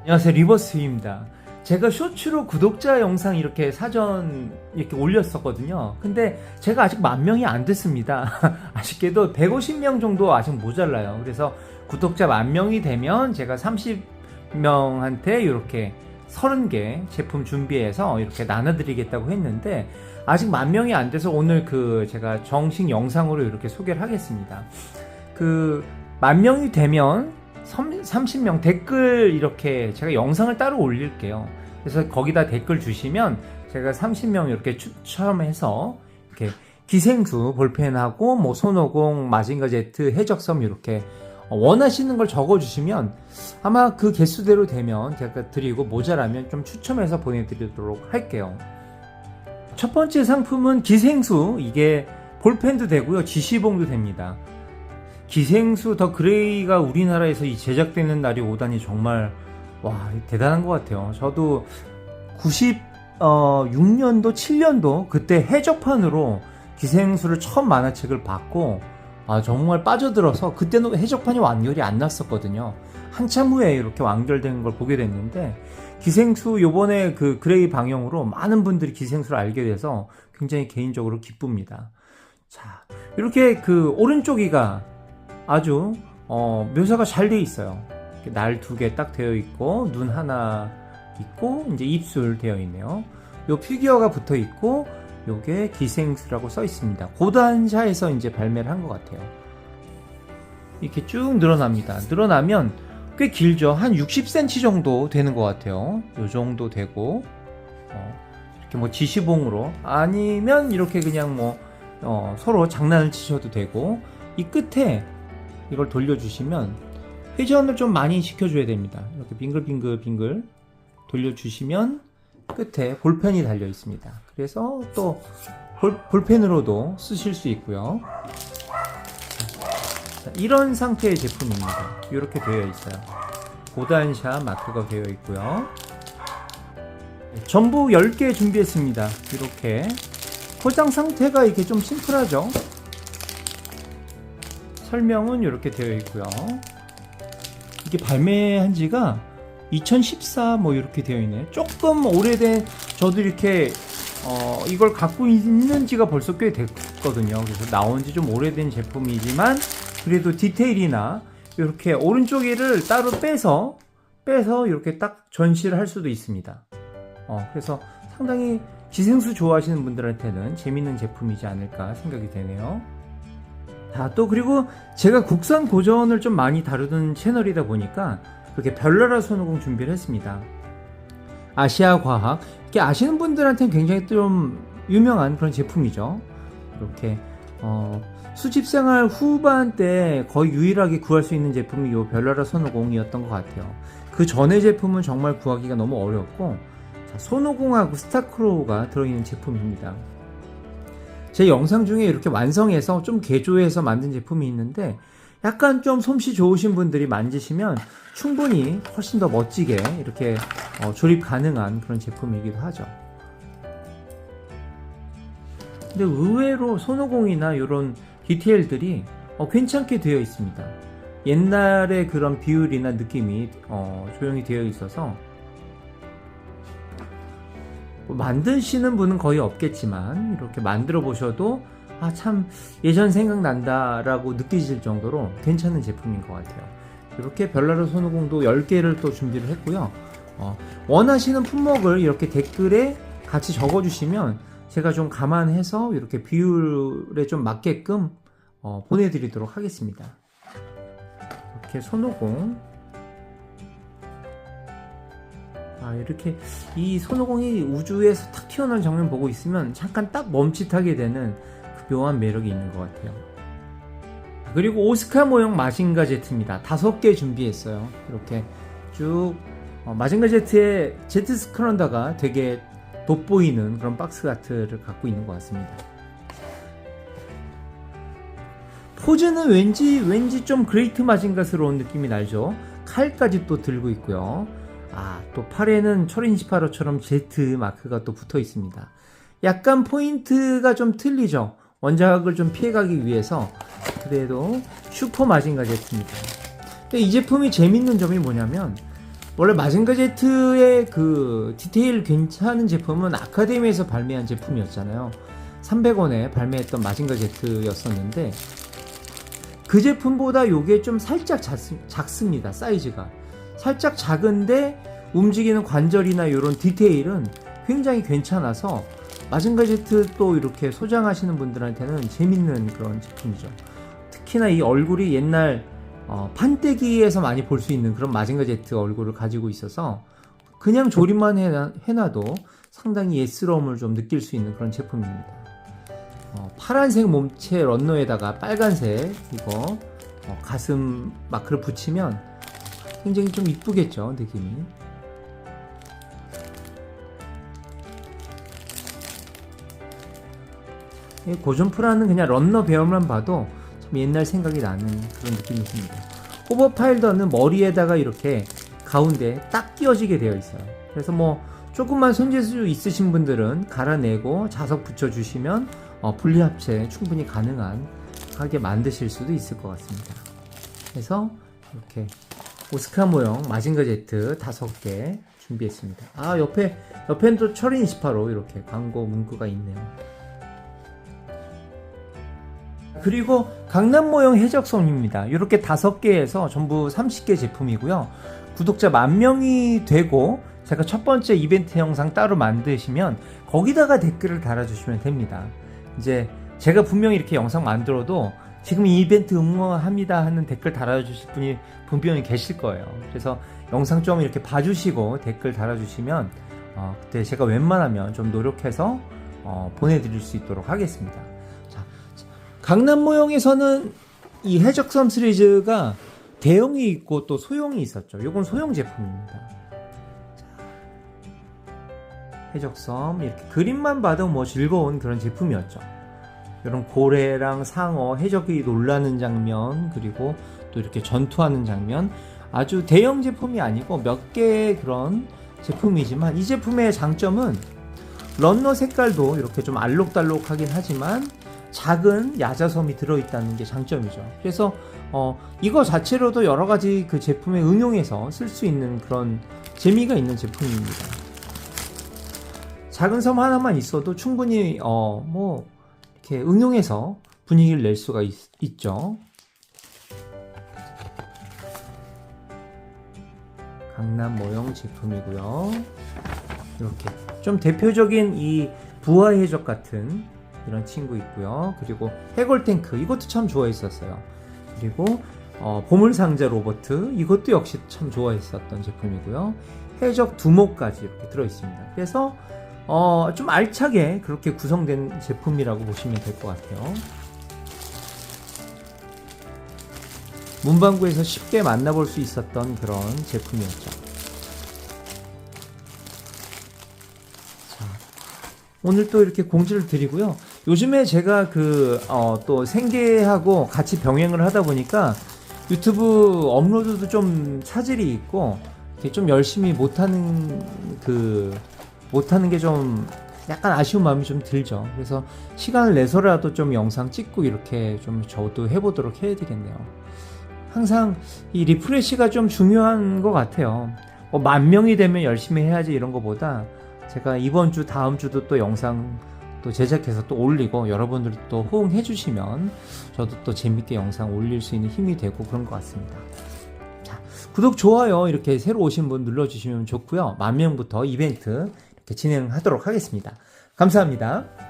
안녕하세요 리버스입니다. 제가 쇼츠로 구독자 영상 이렇게 사전 이렇게 올렸었거든요. 근데 제가 아직 만 명이 안 됐습니다. 아쉽게도 150명 정도 아직 모자라요. 그래서 구독자 만 명이 되면 제가 30명한테 이렇게 30개 제품 준비해서 이렇게 나눠드리겠다고 했는데 아직 만 명이 안 돼서 오늘 그 제가 정식 영상으로 이렇게 소개를 하겠습니다. 그 만 명이 되면 30명 댓글 이렇게 제가 영상을 따로 올릴게요. 그래서 거기다 댓글 주시면 제가 30명 이렇게 추첨해서 이렇게 기생수 볼펜하고 뭐 손오공, 마징가 제트, 해적섬 이렇게 원하시는 걸 적어주시면 아마 그 개수대로 되면 제가 드리고 모자라면 좀 추첨해서 보내드리도록 할게요. 첫 번째 상품은 기생수 이게 볼펜도 되고요 지시봉도 됩니다. 기생수 더 그레이가 우리나라에서 이 제작되는 날이 오다니 정말 와 대단한 것 같아요. 저도 96년도 7년도 그때 해적판으로 기생수를 처음 만화책을 봤고 아 정말 빠져들어서 그때는 해적판이 완결이 안 났었거든요. 한참 후에 이렇게 완결된 걸 보게 됐는데 기생수 요번에 그 그레이 방영으로 많은 분들이 기생수를 알게 돼서 굉장히 개인적으로 기쁩니다. 자 이렇게 그 오른쪽이가 아주 어, 묘사가 잘 돼 있어요. 날 두 개 딱 되어 있고 눈 하나 있고 이제 입술 되어 있네요. 요 피규어가 붙어 있고 요게 기생수라고 써 있습니다. 고단샤에서 이제 발매를 한 것 같아요. 이렇게 쭉 늘어납니다. 늘어나면 꽤 길죠. 한 60cm 정도 되는 것 같아요. 요 정도 되고 어, 이렇게 뭐 지시봉으로 아니면 이렇게 그냥 뭐 어, 서로 장난을 치셔도 되고 이 끝에 이걸 돌려주시면 회전을 좀 많이 시켜줘야 됩니다. 이렇게 빙글빙글 빙글 돌려주시면 끝에 볼펜이 달려 있습니다. 그래서 또 볼, 볼펜으로도 쓰실 수 있고요. 자, 이런 상태의 제품입니다. 이렇게 되어 있어요. 고단샤 마크가 되어 있고요. 네, 전부 10개 준비했습니다. 이렇게 포장 상태가 이렇게 좀 심플하죠? 설명은 이렇게 되어 있고요. 이게 발매한 지가 2014 뭐 이렇게 되어 있네. 조금 오래된 저도 이렇게 어, 이걸 갖고 있는 지가 벌써 꽤 됐거든요. 그래서 나온 지 좀 오래된 제품이지만 그래도 디테일이나 이렇게 오른쪽에를 따로 빼서 빼서 이렇게 딱 전시를 할 수도 있습니다. 어, 그래서 상당히 기생수 좋아하시는 분들한테는 재밌는 제품이지 않을까 생각이 되네요. 자, 또 그리고 제가 국산 고전을 좀 많이 다루는 채널이다 보니까 그렇게 별나라 손오공 준비를 했습니다. 아시아 과학. 이렇게 아시는 분들한테는 굉장히 좀 유명한 그런 제품이죠. 이렇게 어, 수집 생활 후반 때 거의 유일하게 구할 수 있는 제품이 이 별나라 손오공이었던 것 같아요. 그 전의 제품은 정말 구하기가 너무 어렵고 자, 손오공하고 스타크로우가 들어있는 제품입니다. 제 영상 중에 이렇게 완성해서 좀 개조해서 만든 제품이 있는데 약간 좀 솜씨 좋으신 분들이 만지시면 충분히 훨씬 더 멋지게 이렇게 어, 조립 가능한 그런 제품이기도 하죠. 근데 의외로 손오공이나 이런 디테일들이 어, 괜찮게 되어 있습니다. 옛날의 그런 비율이나 느낌이 어, 조용히 되어 있어서 뭐 만드시는 분은 거의 없겠지만 이렇게 만들어 보셔도 아 참 예전 생각난다라고 느끼실 정도로 괜찮은 제품인 것 같아요. 이렇게 별나루 손오공도 10개를 또 준비를 했고요. 어, 원하시는 품목을 이렇게 댓글에 같이 적어주시면 제가 좀 감안해서 이렇게 비율에 좀 맞게끔 어, 보내드리도록 하겠습니다. 이렇게 손오공 아, 이렇게 이 손오공이 우주에서 탁 튀어나온 장면 보고 있으면 잠깐 딱 멈칫하게 되는 그 묘한 매력이 있는 것 같아요. 그리고 오스카 모형 마징가 제트입니다. 다섯 개 준비했어요. 이렇게 쭉 어, 마징가 제트의 제트 스크런더가 되게 돋보이는 그런 박스 아트를 갖고 있는 것 같습니다. 포즈는 왠지 왠지 좀 그레이트 마징가스러운 느낌이 나죠. 칼까지 또 들고 있고요. 아, 또 팔에는 초린 18호처럼 Z 마크가 또 붙어 있습니다. 약간 포인트가 좀 틀리죠. 원작을 좀 피해가기 위해서 그래도 슈퍼 마징가 제트입니다. 근데 이 제품이 재밌는 점이 뭐냐면 원래 마징가 제트의 그 디테일 괜찮은 제품은 아카데미에서 발매한 제품이었잖아요. 300원에 발매했던 마징가 제트였었는데 그 제품보다 요게 좀 살짝 작습니다 사이즈가 살짝 작은데 움직이는 관절이나 이런 디테일은 굉장히 괜찮아서 마징가 제트 또 이렇게 소장하시는 분들한테는 재밌는 그런 제품이죠. 특히나 이 얼굴이 옛날 어, 판때기에서 많이 볼 수 있는 그런 마징가 제트 얼굴을 가지고 있어서 그냥 조립만 해놔, 해놔도 상당히 예스러움을 좀 느낄 수 있는 그런 제품입니다. 어, 파란색 몸체 런너에다가 빨간색 이거 어, 가슴 마크를 붙이면 굉장히 좀 이쁘겠죠 느낌이. 이 고전프라는 그냥 런너 배열만 봐도 참 옛날 생각이 나는 그런 느낌이 듭니다. 호버파일더는 머리에다가 이렇게 가운데 딱 끼워지게 되어 있어요. 그래서 뭐 조금만 손재주 있으신 분들은 갈아내고 자석 붙여주시면 어, 분리합체 충분히 가능한 하게 만드실 수도 있을 것 같습니다. 그래서 이렇게 오스카 모형 마징가 제트 다섯 개 준비했습니다. 아 옆에 옆에는 또 철인 28호 이렇게 광고 문구가 있네요. 그리고 강남 모형 해적선입니다. 이렇게 다섯 개에서 전부 30개 제품이고요. 구독자 만 명이 되고 제가 첫 번째 이벤트 영상 따로 만드시면 거기다가 댓글을 달아주시면 됩니다. 이제 제가 분명히 이렇게 영상 만들어도 지금 이 이벤트 응원합니다 하는 댓글 달아주실 분이 분명히 계실 거예요. 그래서 영상 좀 이렇게 봐주시고 댓글 달아주시면 어, 그때 제가 웬만하면 좀 노력해서 어, 보내드릴 수 있도록 하겠습니다. 자, 강남 모형에서는 이 해적섬 시리즈가 대형이 있고 또 소형이 있었죠. 이건 소형 제품입니다. 자, 해적섬 이렇게 그림만 봐도 뭐 즐거운 그런 제품이었죠. 이런 고래랑 상어, 해적이 놀라는 장면 그리고 또 이렇게 전투하는 장면 아주 대형 제품이 아니고 몇 개의 그런 제품이지만 이 제품의 장점은 런너 색깔도 이렇게 좀 알록달록하긴 하지만 작은 야자섬이 들어있다는 게 장점이죠. 그래서 어, 이거 자체로도 여러 가지 그 제품에 응용해서 쓸 수 있는 그런 재미가 있는 제품입니다. 작은 섬 하나만 있어도 충분히 어, 뭐 이렇게 응용해서 분위기를 낼 수가 있, 있죠. 강남 모형 제품이고요. 이렇게 좀 대표적인 이 부하 해적 같은 이런 친구 있고요. 그리고 해골 탱크 이것도 참 좋아했었어요. 그리고 어, 보물 상자 로버트 이것도 역시 참 좋아했었던 제품이고요. 해적 두목까지 이렇게 들어 있습니다. 그래서 어, 좀 알차게 그렇게 구성된 제품이라고 보시면 될 것 같아요. 문방구에서 쉽게 만나볼 수 있었던 그런 제품이었죠. 자, 오늘 또 이렇게 공지를 드리고요. 요즘에 제가 그, 어, 또 생계하고 같이 병행을 하다 보니까 유튜브 업로드도 좀 차질이 있고, 좀 열심히 못하는 그, 못하는 게 좀 약간 아쉬운 마음이 좀 들죠. 그래서 시간을 내서라도 좀 영상 찍고 이렇게 좀 저도 해보도록 해야 되겠네요. 항상 이 리프레시가 좀 중요한 것 같아요. 뭐 만 명이 되면 열심히 해야지 이런 거보다 제가 이번 주 다음 주도 또 영상 또 제작해서 또 올리고 여러분들이 또 호응해 주시면 저도 또 재밌게 영상 올릴 수 있는 힘이 되고 그런 것 같습니다. 자, 구독, 좋아요 이렇게 새로 오신 분 눌러주시면 좋고요. 만 명부터 이벤트 진행하도록 하겠습니다. 감사합니다.